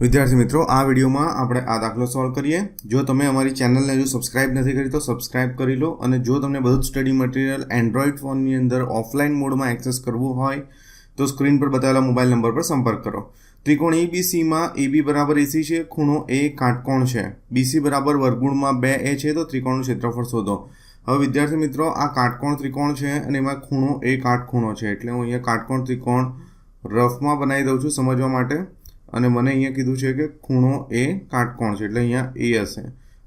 વિદ્યાર્થી મિત્રો, આ વિડીયોમાં આપણે આ દાખલો સોલ્વ કરીએ. જો તમે અમારી ચેનલને હજુ સબસ્ક્રાઇબ નથી કરી, તો સબસ્ક્રાઇબ કરી લો અને જો તમને બધું સ્ટડી મટીરિયલ એન્ડ્રોઈડ ફોનની અંદર ઓફલાઈન મોડમાં એક્સેસ કરવું હોય, તો સ્ક્રીન પર બતાવેલા મોબાઈલ નંબર પર સંપર્ક કરો. ત્રિકોણ એબીસીમાં એબી બરાબર એસી છે, ખૂણો એ કાટકોણ છે. બીસી બરાબર વર્ગુણમાં બે એ છે, તો ત્રિકોણનું ક્ષેત્રફળ શોધો. હવે વિદ્યાર્થી મિત્રો, આ કાટકોણ ત્રિકોણ છે અને એમાં ખૂણો એ કાટખૂણો છે. એટલે હું અહીંયા કાટકોણ ત્રિકોણ રફમાં બનાવી દઉં છું સમજવા માટે. અને મને અહીંયા કીધું છે કે ખૂણો એ કાટકોણ છે, એટલે અહીંયા એ હશે.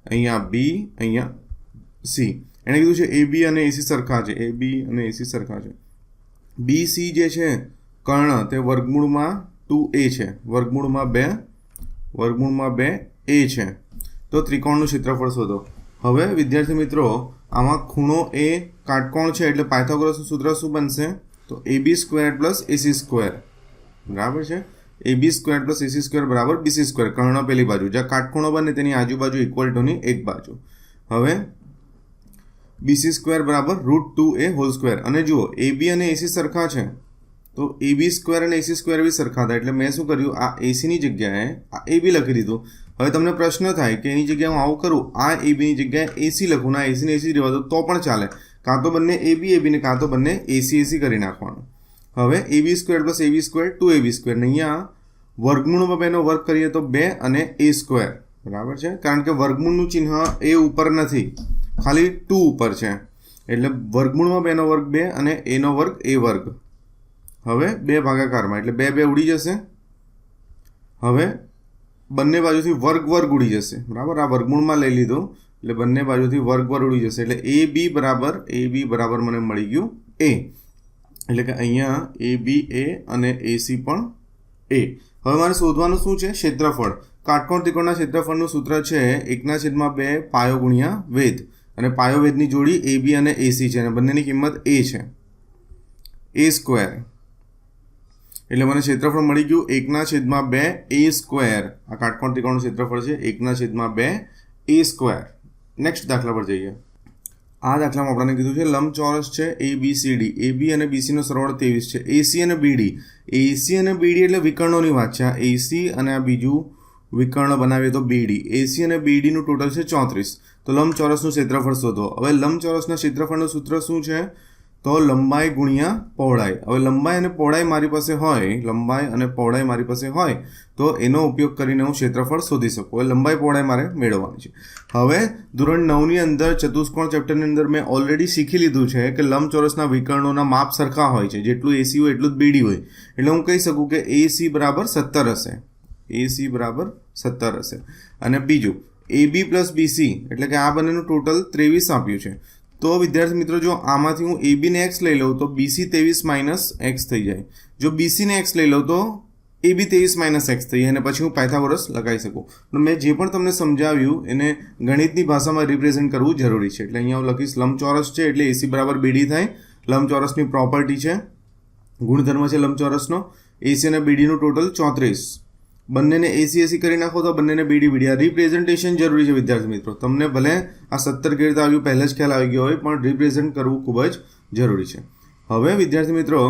અહીંયા બી અહીંયા સી એણે કીધું છે એ બી અને એસી સરખા છે. એ બી અને એસી સરખા છે. બી સી જે છે, કર્ણ, તે વર્ગમૂળમાં ટુ એ છે. વર્ગમૂળમાં બે વર્ગમૂળમાં બે એ છે. તો ત્રિકોણનું ક્ષેત્રફળ શોધો. હવે, વિદ્યાર્થી મિત્રો, આમાં ખૂણો એ કાટકોણ છે એટલે પાયથાગોરસનું સૂત્ર શું બનશે? તો A B square plus A C square બરાબર છે? A B square plus A C square બરાબર બીસી સ્ક્વેર કર્ણ પેલી બાજુ. જ્યાં કાટખૂણો બને તેની આજુબાજુ ઇક્વલ ટુની એક બાજુ. હવે બીસી સ્ક્વેર બરાબર root two A whole square અને જુઓ એ બી અને એસી સરખા છે. તો એ બી સ્ક્વેર અને એસી સ્ક્વેર બી સરખા હતા. એટલે મેં શું કર્યું? આ એસીની જગ્યાએ આ એ બી લખી દીધું. હવે તમને પ્રશ્ન થાય કે એની જગ્યાએ હું આવું કરું? આ એ બીની જગ્યાએ એસી લખું. ના એસીને એસી રહેવા દો, તો પણ ચાલે. કાં તો બંને એ બી એ બીને કાં તો બંને એસી એસી કરી નાખવાનું. હવે A B square plus A B square two A B square અહીંયા વર્ગમૂળમાં બેનો વર્ગ કરીએ તો બે અને એ સ્ક્વેર. બરાબર છે? કારણ કે વર્ગમૂળનું ચિહ્ન એ ઉપર નથી. ખાલી ટુ ઉપર છે. એટલે વર્ગમૂળમાં બેનો વર્ગ બે અને એનો વર્ગ એ વર્ગ. હવે બે ભાગાકારમાં. એટલે બે બે ઉડી જશે. હવે બંને બાજુથી વર્ગ વર્ગ ઉડી જશે. બરાબર? આ વર્ગમૂળમાં લઈ લીધું. એટલે બંને બાજુથી વર્ગ વર્ગ ઉડી જશે. એટલે એ બી બરાબર, એ બી બરાબર મને મળી ગયું એ. એટલે કે અહીંયા એ બી એ અને એસી પણ એ. હવે મારે શોધવાનું શું છે? ક્ષેત્રફળ. કાટકોણ ત્રિકોણના ક્ષેત્રફળનું સૂત્ર છે એકના છેદમાં બે પાયો ગુણ્યા વેદ અને પાયો વેદની જોડી એ બી અને એસી છે અને બંનેની કિંમત એ છે. A square. એટલે મને ક્ષેત્રફળ મળી ગયું એકના છેદમાં બે એ સ્ક્વેર. આ કાટકોણ ત્રિકોણનું ક્ષેત્રફળ છે એકના છેદમાં બે એ સ્ક્વેર. નેક્સ્ટ દાખલા પર જઈએ. આ દાખલામાં આપણને કીધું છે લંબચોરસ છે એ બી સી ડી એ બી અને બીસીનો સરવાળો ત્રેવીસ છે. એસી અને બીડી એસી અને બીડી એટલે વિકર્ણોની વાત છે. આ એસી અને આ બીજું વિકર્ણ બનાવીએ તો બીડી એસી અને બીડીનું ટોટલ છે ચોત્રીસ. તો લંબચોરસનું ક્ષેત્રફળ શોધો. હવે લંબચોરસના ક્ષેત્રફળનું સૂત્ર શું છે? તો લંબાઈ ગુણ્યા પહોળાઈ. હવે લંબાઈ અને પહોળાઈ મારી પાસે હોય, લંબાઈ અને પહોળાઈ મારી પાસે હોય, તો એનો ઉપયોગ કરીને હું ક્ષેત્રફળ શોધી શકું. હવે લંબાઈ પહોળાઈ મારે મેળવવાની છે. હવે ધોરણ નવની અંદર, ચતુષ્કોણ ચેપ્ટરની અંદર મેં ઓલરેડી શીખી લીધું છે કે લંબચોરસના વિકર્ણોના માપ સરખા હોય છે. જેટલું એસી હોય એટલું જ બીડી હોય. એટલે હું કહી શકું કે એસી બરાબર સત્તર હશે. એસી બરાબર સત્તર હશે. અને બીજું એ બી પ્લસ બીસી એટલે કે આ બંનેનું ટોટલ ત્રેવીસ આપ્યું છે. તો વિદ્યાર્થી મિત્રો, જો આમાંથી હું એ બીને એક્સ લઈ લઉં તો બીસી ત્રેવીસ માઇનસ એક્સ થઈ જાય. જો બીસીને એક્સ લઈ લઉં તો એ બી ત્રેવીસ માઇનસ એક્સ થઈ જાય અને પછી હું પાયથાગોરસ લગાવી શકું. મેં જે પણ તમને સમજાવ્યું, એને ગણિતની ભાષામાં રિપ્રેઝેન્ટ કરવું જરૂરી છે. એટલે અહીંયા હું લખીશ, લંબચોરસ છે એટલે એસી બરાબર બીડી થાય. લંબચોરસની પ્રોપર્ટી છે, ગુણધર્મ છે લંબચોરસનો. એસી અને બીડીનું ટોટલ ચોત્રીસ. બંનેને એસી એસી કરી નાખો તો બંનેને બીડી બીડી આ રિપ્રેઝન્ટેશન જરૂરી છે વિદ્યાર્થી મિત્રો. તમને ભલે આ સત્તર કેવી આવ્યું, પહેલાં જ ખ્યાલ આવી ગયો હોય, પણ રિપ્રેઝન્ટ કરવું ખૂબ જ જરૂરી છે. હવે વિદ્યાર્થી મિત્રો,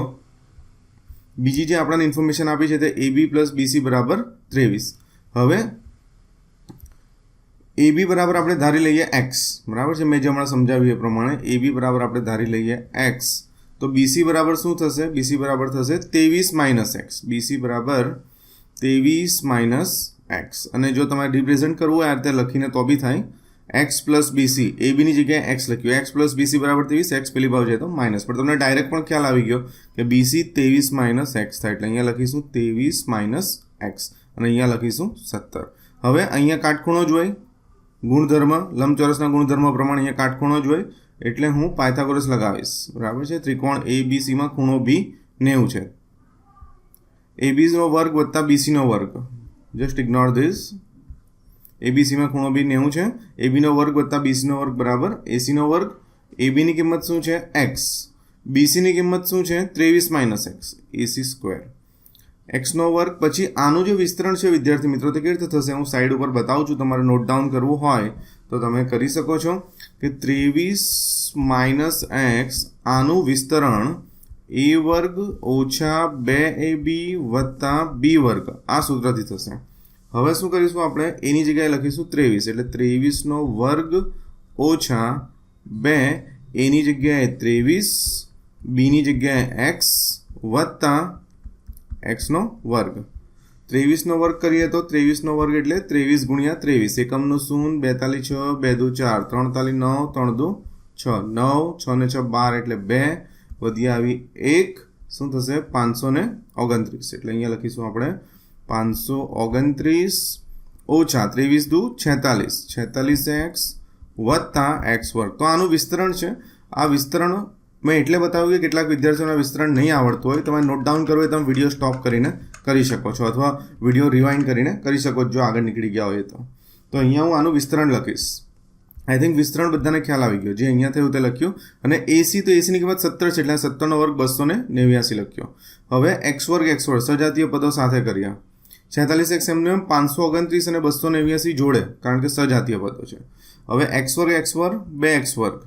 બીજી જે આપણને ઇન્ફોર્મેશન આપી છે તે એબી પ્લસ બીસી બરાબર ત્રેવીસ. હવે એ બી બરાબર આપણે ધારી લઈએ એક્સ બરાબર છે? મેં જે હમણાં સમજાવ્યું એ પ્રમાણે એ બી બરાબર આપણે ધારી લઈએ એક્સ તો બીસી બરાબર શું થશે? બીસી બરાબર થશે ત્રેવીસ માઇનસ એક્સ બીસી બરાબર ત્રેવીસ માઇનસ એક્સ. અને જો તમારે રિપ્રેઝન્ટ કરવું હોય આ રીતે લખીને તો બી થાય. એક્સ પ્લસ બીસી એ બીની જગ્યાએ એક્સ લખ્યું. એક્સ પ્લસ બીસી બરાબર ત્રેવીસ, એક્સ પેલી બાજુ જાય તો માઇનસ. પણ તમને ડાયરેક્ટ પણ ખ્યાલ આવી ગયો કે બીસી ત્રેવીસ માઇનસ એક્સ થાય. એટલે અહીંયા લખીશું ત્રેવીસ માઇનસ એક્સ. અને અહીંયા લખીશું સત્તર. હવે અહીંયા કાટખૂણો જ હોય. ગુણધર્મ, લંબચોરસના ગુણધર્મ પ્રમાણે અહીંયા કાટખૂણો જ હોય. એટલે હું પાયથાગોરસ લગાવીશ. બરાબર છે? ત્રિકોણ એ બી ખૂણો બી નેવું છે. એબીનો વર્ગ વત્તા બીસીનો વર્ગ. જસ્ટ ઇગ્નોર ધીસ એબીસીમાં ખૂણો બી નેવું છે. એબીનો વર્ગ વત્તા બીસીનો વર્ગ બરાબર એસીનો વર્ગ. એબીની કિંમત શું છે? એક્સ બીસીની કિંમત શું છે? ત્રેવીસ માઇનસ એક્સ એસી સ્ક્વેર. એક્સનો વર્ગ પછી આનું જે વિસ્તરણ છે, વિદ્યાર્થી મિત્રો, તે કેવી રીતે થશે? હું સાઈડ ઉપર બતાવું છું. તમારે નોટ ડાઉન કરવું હોય તો તમે કરી શકો છો કે ત્રેવીસ માઇનસ એક્સ આનું વિસ્તરણ એ વર્ગ ઓછા બે એ બી વત્તા બી વર્ગ. આ સૂત્રથી થશે. હવે શું કરીશું આપણે? એની જગ્યાએ લખીશું ત્રેવીસ. એટલે ત્રેવીસનો વર્ગ ઓછા બે, એની જગ્યાએ ત્રેવીસ, બીની જગ્યાએ એક્સ વત્તા એક્સનો વર્ગ. ત્રેવીસનો વર્ગ કરીએ તો ત્રેવીસનો વર્ગ એટલે ત્રેવીસ ગુણ્યા ત્રેવીસ. એકમનું શૂન બેતાલીસ છ, બે દુ ચાર ત્રણ તાલી નવ, ત્રણ દુ છ. નવ, છ ને છ બાર એટલે બે વધી આવી એક, શું થશે? પાંચસો ને ઓગણત્રીસ. એટલે અહીંયા લખીશું આપણે પાંચસો ઓગણત્રીસ ઓછા ત્રેવીસ દુ છેતાલીસ. છેતાલીસ એક્સ વત્તા એક્સ વર્ગ. તો આનું વિસ્તરણ છે. આ વિસ્તરણ મેં એટલે બતાવ્યું કે કેટલાક વિદ્યાર્થીઓને વિસ્તરણ નહીં આવડતું હોય. તમે નોટ ડાઉન કરવું હોય તમે વીડિયો સ્ટોપ કરીને કરી શકો છો અથવા વીડિયો રિવાઇન્ડ કરીને કરી શકો છો જો આગળ નીકળી ગયા હોય તો. તો અહીંયા હું આનું વિસ્તરણ લખીશ. આઈ થિંક વિસ્તરણ બધાને ખ્યાલ આવી ગયો. જે અહીંયા થયું તે લખ્યું. અને એસી તો એસીની કિંમત સત્તર છે એટલે સત્તરનો વર્ગ બસો ને નેવ્યાસી લખ્યો. હવે એક્સ વર્ગ એક્સ વર્ગ સજાતીય પદો સાથે કર્યા. છેતાલીસ એક્સ એમને પાંચસો ઓગણત્રીસ અને બસો નેવ્યાસી જોડે, કારણ કે સજાતીય પદો છે. હવે એક્સ વર્ગ એક્સ વર્ગ, બે એક્સ વર્ગ.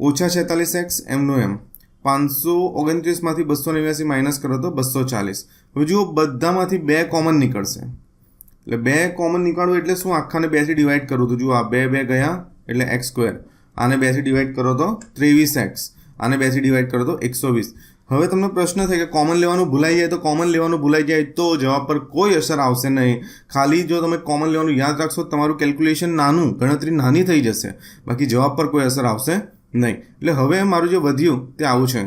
ઓછા છેતાલીસ એક્સ એમનું એમ. પાંચસો ઓગણત્રીસમાંથી બસો નેવ્યાસી માઇનસ કરો તો બસો ચાલીસ. હવે જુઓ, બધામાંથી બે કોમન નીકળશે. એટલે બે કોમન નીકાળવું એટલે શું? આખાને બેથી ડિવાઈડ કરું તો જુઓ, આ બે બે ગયા એટલે એક્સ સ્ક્વેર આને બેથી ડિવાઈડ કરો તો ત્રેવીસ એક્સ આને બેથી ડિવાઈડ કરો તો એકસો વીસ. હવે તમને પ્રશ્ન થાય કે કોમન લેવાનું ભૂલાઈ જાય તો કોમન લેવાનું ભૂલાઈ જાય તો જવાબ પર કોઈ અસર આવશે નહીં. ખાલી જો તમે કોમન લેવાનું યાદ રાખશો તમારું કેલ્ક્યુલેશન નાનું, ગણતરી નાની થઈ જશે. બાકી જવાબ પર કોઈ અસર આવશે નહીં. એટલે હવે મારું જે વધ્યું તે આવું છે.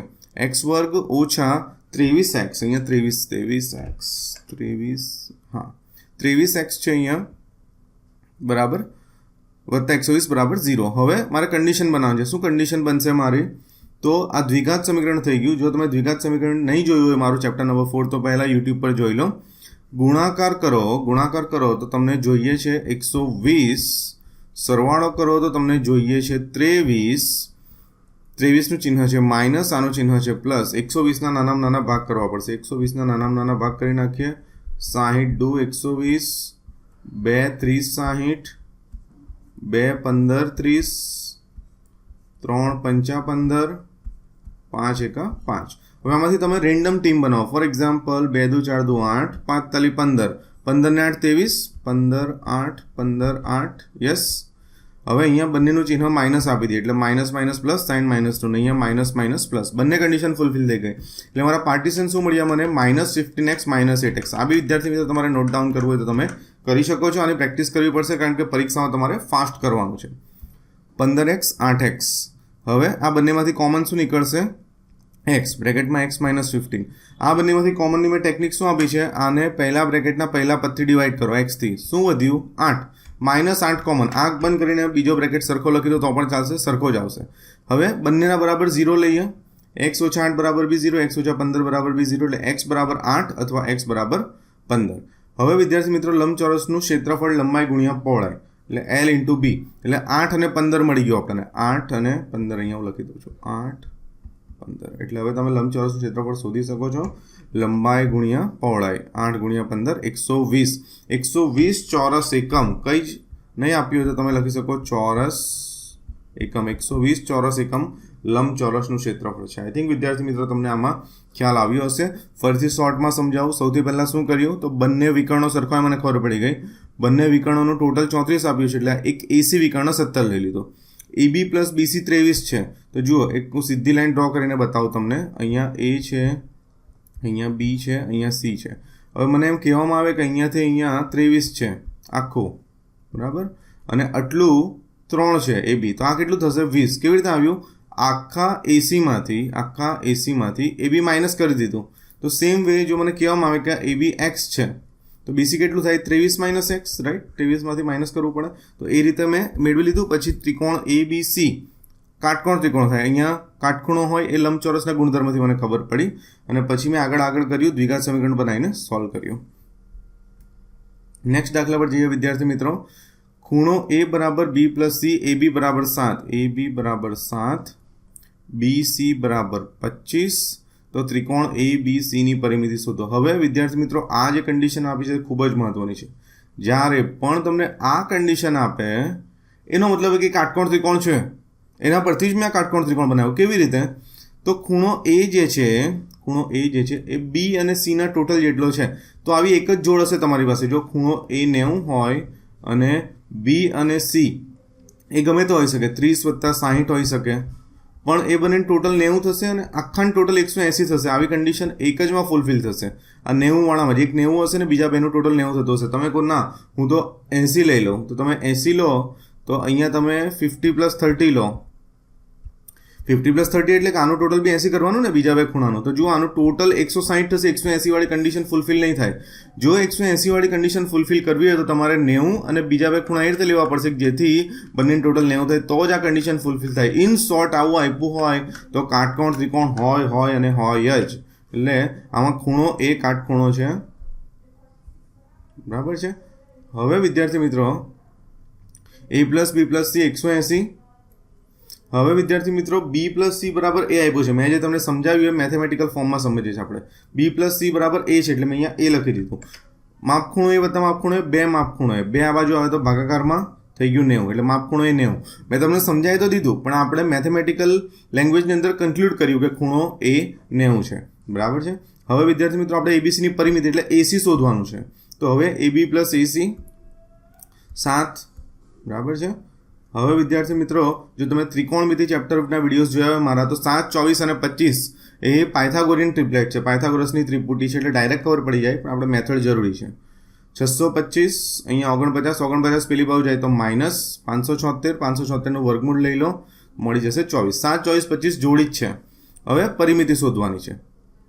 એક્સ વર્ગ ઓછા ત્રેવીસ એક્સ અહીંયા ત્રેવીસ ત્રેવીસ એક્સ ત્રેવીસ, હા. ત્રેવીસ એક્સ છે અહીંયા. બરાબર? વત્તા એકસો વીસ બરાબર ઝીરો. હવે મારે કન્ડિશન બનાવવાનું છે. શું કન્ડિશન બનશે મારી? તો આ દ્વિઘાત સમીકરણ થઈ ગયું. જો તમે દ્વિઘાત સમીકરણ નહીં જોયું હોય મારું ચેપ્ટર નંબર ફોર તો પહેલાં યુટ્યુબ પર જોઈ લો. ગુણાકાર કરો. ગુણાકાર કરો તો તમને જોઈએ છે એકસો વીસ. સરવાળો કરો તો તમને જોઈએ છે ત્રેવીસ. ત્રેવીસનું ચિહ્ન છે માઇનસ. આનું ચિહ્ન છે પ્લસ. એકસો વીસના નાનામાં નાના ભાગ કરવા પડશે. એકસો વીસના નાનામાં નાના ભાગ કરી નાખીએ. સાહીઠ દુ એકસો વીસ, બે ત્રીસ સાહીઠ, બે પંદર ત્રીસ, ત્રણ પંચા પંદર, પાંચ એકા પાંચ. હવે આમાંથી તમે રેન્ડમ ટીમ બનાવો. ફોર એક્ઝામ્પલ, બે દુ ચાર દુ આઠ, પાંચ તાલી પંદર. પંદર ને આઠ ત્રેવીસ, પંદર આઠ પંદર આઠ, યસ. હવે અહીંયા બંનેનું ચિહ્ન માઇનસ આપી દઈએ. એટલે minus minus plus sign minus two અહીંયા માઇનસ માઇનસ પ્લસ બંને કન્ડિશન ફૂલફિલ થઈ ગઈ. એટલે મારા પાર્ટીશન શું મળ્યા મને? Minus fifteen X minus eight X આ બી વિદ્યાર્થી મિત્રો તમારે નોટ ડાઉન કરવું હોય તો તમે કરી શકો છો. આની પ્રેક્ટિસ કરવી પડશે કારણ કે પરીક્ષામાં તમારે ફાસ્ટ કરવાનું છે. પંદર એક્સ આઠ એક્સ હવે આ બંનેમાંથી કોમન શું નીકળશે? એક્સ બ્રેકેટમાં એક્સ માઇનસ ફિફ્ટીન આ બંનેમાંથી કોમનની મેં ટેકનિક શું આપી છે? આને પહેલા બ્રેકેટના પહેલા પદથી ડિવાઈડ કરો. એક્સથી શું વધ્યું? આઠ. માઇનસ આઠ કોમન. આંખ બંધ કરીને બીજો બ્રેકેટ સરખો લખી દો તો પણ ચાલશે, સરખો જ આવશે. હવે બંનેના બરાબર ઝીરો લઈએ. એક્સ ઓછા આઠ બરાબર બી ઝીરો, એક્સ ઓછા પંદર બરાબર બી ઝીરો, એટલે એક્સ બરાબર આઠ અથવા એક્સ બરાબર પંદર. હવે વિદ્યાર્થી મિત્રો, લંબચોરસનું ક્ષેત્રફળ લંબાઈ ગુણ્યા પહોળાઈ એટલે એલ ઇન્ટુ બી. એટલે આઠ અને પંદર મળી ગયો આપણને. આઠ અને પંદર અહીંયા હું લખી દઉં છું. આઠ, પંદર. એટલે હવે તમે લંબચોરસનું ક્ષેત્રફળ શોધી શકો છો. લંબાઈ ગુણ્યા પહોળાઈ, આઠ ગુણ્યા પંદર, એકસો વીસ. એકસો વીસ ચોરસ એકમ, કઈ જ નહીં આપ્યું હોય તો તમે લખી શકો ચોરસ એકમ. એકસો વીસ ચોરસ એકમ લંબચોરસનું ક્ષેત્રફળ છે. આઈ થિંક વિદ્યાર્થી મિત્રો તમને આમાં ખ્યાલ આવ્યો હશે. ફરીથી શોર્ટમાં સમજાવું. સૌથી પહેલાં શું કર્યું? તો બંને વિકર્ણો સરખા મને ખબર પડી ગઈ. બંને વિકર્ણોનું ટોટલ ચોત્રીસ આપ્યું છે, એટલે એક એસી વિકર્ણ સત્તર લઈ લીધો. એબી પ્લસ બીસી ત્રેવીસ છે. તો જુઓ, એક હું સીધી લાઈન ડ્રો કરીને બતાવું તમને. અહીંયા એ છે અહીંયા બી છે, અહીંયા સી છે. હવે મને એમ કહેવામાં આવે કે અહીંયાથી અહીંયા ત્રેવીસ છે, આખું. બરાબર? અને આટલું ત્રણ છે, એ બી તો આ કેટલું થશે? વીસ. કેવી રીતે આવ્યું? આખા એસીમાંથી આખા એસીમાંથી એ બી માઇનસ કરી દીધું. તો સેમ વે જો મને કહેવામાં આવે કે એ બી એક્સ છે, તો બીસી કેટલું થાય? ત્રેવીસ માઇનસ એક્સ રાઈટ ત્રેવીસમાંથી માઇનસ કરવું પડે. તો એ રીતે મેં મેળવી લીધું. પછી ત્રિકોણ એ બી સી કાટકોણ ત્રિકોણ થાય. અહીંયા કાટખૂણો હોય એ લંબચોરસના ગુણધર્મથી મને ખબર પડી અને પછી મેં આગળ આગળ કર્યું, દ્વિઘાત સમીકરણ બનાવીને સોલ્વ કર્યું. નેક્સ્ટ દાખલા પર જઈએ વિદ્યાર્થી મિત્રો. ખૂણો એ બરાબર બી પ્લસ સી એ બી બરાબર સાત. એ બી બરાબર સાત બી સી બરાબર પચીસ. તો ત્રિકોણ એ બી સીની પરિમિતિ શોધો. હવે વિદ્યાર્થી મિત્રો, આ જે કન્ડિશન આપી છે ખૂબ જ મહત્વની છે. જ્યારે પણ તમને આ કન્ડિશન આપે, એનો મતલબ કે કાટકોણ ત્રિકોણ છે. એના પરથી જ મેં આ કાટકોણ ત્રિકોણ બનાવ્યું. કેવી રીતે? તો ખૂણો એ જે છે, ખૂણો એ જે છે, એ બી અને સીના ટોટલ જેટલો છે. તો આવી એક જ જોડ હશે તમારી પાસે. જો ખૂણો એ નેવું હોય અને બી અને સી એ ગમે તો હોઈ શકે, ત્રીસ વત્તા સાહીઠ હોઈ શકે. પણ એ બંને ટોટલ નેવું થશે અને આખાનું ટોટલ એકસો એંસી થશે. આવી કન્ડિશન એક જમાં ફૂલફિલ થશે. આ નેવું વાળામાં જ એક નેવું હશે ને બીજા બેનું ટોટલ નેવું થતું હશે. તમે કહો, ના, હું તો એંસી લઈ લઉં. તો તમે એંસી લો, તો અહીંયા તમે ફિફ્ટી પ્લસ થર્ટી લો. ફિફ્ટી પ્લસ થર્ટી એટલે કે આનું ટોટલ બી એસી કરવાનું ને બીજા બે ખૂણાનું તો જો આનું ટોટલ એકસો સાઠ થશે એકસો એસીવાળી કન્ડિશન ફૂલફિલ નહીં થાય જો એકસો એસીવાળી કન્ડિશન ફૂલફિલ કરવી હોય તો તમારે નેવું અને બીજા બે ખૂણા એ રીતે લેવા પડશે જેથી બંને ટોટલ નેવું થાય તો જ આ કન્ડિશન ફૂલફિલ થાય ઇન શોર્ટ આવું આપ્યું હોય તો કાટકોણ ત્રિકોણ હોય હોય અને હોય જ એટલે આમાં ખૂણો એ કાટખૂણો છે બરાબર છે હવે વિદ્યાર્થી મિત્રો A plus B plus C એકસો એંસી હવે વિદ્યાર્થી મિત્રો બી પ્લસ સી બરાબર એ આપ્યું છે. મેં જે તમને સમજાવ્યું એ મેથેમેટિકલ ફોર્મમાં સમજીએ છીએ આપણે. બી પ્લસ સી બરાબર એ છે એટલે મેં અહીંયા એ લખી દીધું. માપખૂણો એ વત્તા માપખૂણો એ બે માપખૂણો એ. બે આ બાજુ આવે તો ભાગાકારમાં થઈ ગયું નેવું એટલે માપખૂણો એ નેવું. મેં તમને સમજાવી તો દીધું, પણ આપણે મેથેમેટિકલ લેંગ્વેજની અંદર કન્ક્લુડ કર્યું કે ખૂણો એ નેવું છે. બરાબર છે? હવે વિદ્યાર્થી મિત્રો આપણે એબીસીની પરિમિતિ એટલે એસી શોધવાનું છે. તો હવે એબી પ્લસ એસી સાત. બરાબર છે? હવે વિદ્યાર્થી મિત્રો, જો તમે ત્રિકોણમિતિ ચેપ્ટરના વિડીયોઝ જોયા હોય, મારા તો સાત, ચોવીસ અને પચીસ, એ પાયથાગોરિયન ટ્રિપ્લેટ છે. પાયથાગોરસની ત્રિપુટી છે એટલે ડાયરેક્ટ ખબર પડી જાય, પણ આપણે મેથડ જરૂરી છે. છસો પચીસ, અહીંયા ઓગણપચાસ ઓગણપચાસ પેલી બાજુ જાય તો માઇનસ પાંચસો છોતેર, પાંચસો છોતેરનું વર્ગમૂળ લઈ લો, મળી જશે ચોવીસ. સાત, ચોવીસ, પચીસ જોડી જ છે. હવે પરિમિતિ શોધવાની છે.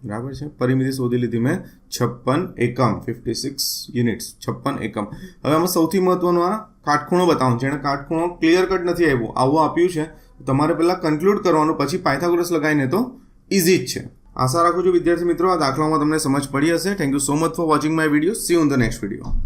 બરાબર છે? પરિમિતિ શોધી લીધી મેં છપ્પન એકમ ફિફ્ટી સિક્સ યુનિટ્સ છપ્પન એકમ. હવે આમાં સૌથી મહત્વનું આ કાટખૂણો બતાવું. જેણે કાટખૂણો ક્લિયર કટ નથી આવ્યું આવું આપ્યું છે. તમારે પહેલાં કન્ક્લુડ કરવાનું, પછી પાયથાગોરસ લગાવીને તો ઇઝી જ છે. આશા રાખું છું, વિદ્યાર્થી મિત્રો, આ દાખલામાં તમને સમજ પડી હશે. Thank you so much for watching my video see on the next video